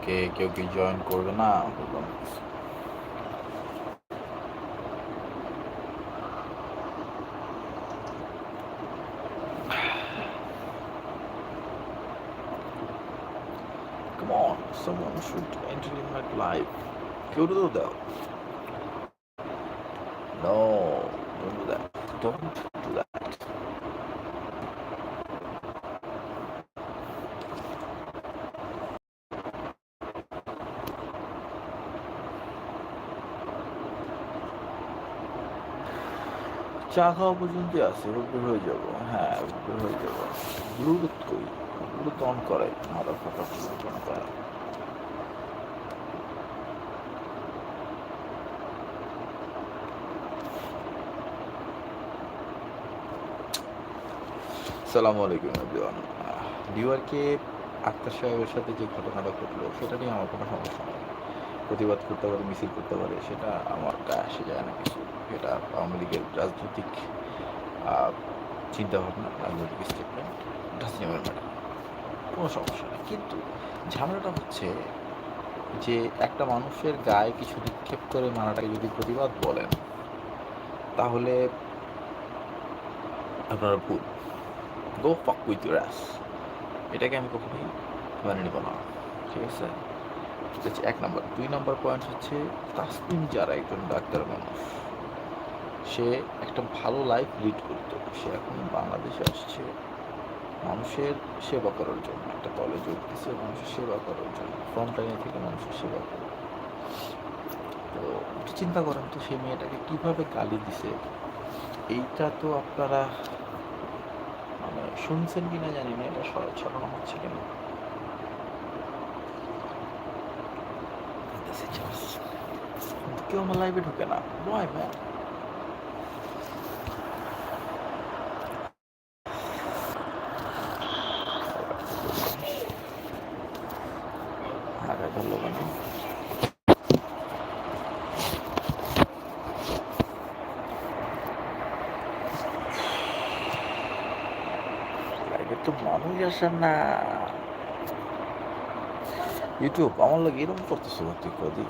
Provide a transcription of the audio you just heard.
লাইভকে কেউ কি জয়েন করবে না বললাম Come on, someone should enter in my live. কেউ তো দাও No, don't do that. Don't চা খাওয়া পর্যন্ত আছে এবার হয়ে যাব। হ্যাঁ বের হয়ে যাব। ব্লুটুথ কই ব্লুটুথ অন করে মাথা ফাটা ব্লুটুথ অন করে সালাম আলাইকুম আক্তার সাহেবের সাথে যে ঘটনাটা ঘটলো, সেটা নিয়ে আমার কোনো সমস্যা নেই। প্রতিবাদ করতে পারে, মিছিল করতে পারে, সেটা আমার গায়ে আসে যায় না কিছু। এটা আওয়ামী লীগের রাজনৈতিক চিন্তাভাবনা, রাজনৈতিক স্টেটমেন্ট ম্যাটার কোনো সমস্যা নেই। কিন্তু ঝামেলাটা হচ্ছে যে একটা মানুষের গায়ে কিছু নিক্ষেপ করে মারাটাকে যদি প্রতিবাদ বলেন, তাহলে আপনারা ভুল। গো ফাক উইথ অ্যাস এটাকে আমি কখনোই মানে নেব না। ঠিক আছে? এটা হচ্ছে এক নম্বর। দুই নম্বর পয়েন্ট হচ্ছে তাসলিম যারা একজন ডাক্তার মানুষ, সে একটা ভালো লাইফ লিড করতো। সে এখন বাংলাদেশে আসছে। মানুষের সেবা করার জন্য একটা দলে যোগ দিচ্ছে মানুষের সেবা করার জন্য ফ্রন্ট লাইনে থেকে মানুষের সেবা করে। তো চিন্তা করেন তো, সেই মেয়েটাকে কীভাবে গালি দিছে? এইটা তো আপনারা মানে শুনছেন কিনা জানি না, এটা সরাই ছড়ানো হচ্ছে কিনা। কেউ আমার লাইভে ঢুকে না। মানে লাইভে তো মানুষ আসে না। ইউটিউব আমার লাগে এরকম করতেছে তুই কদি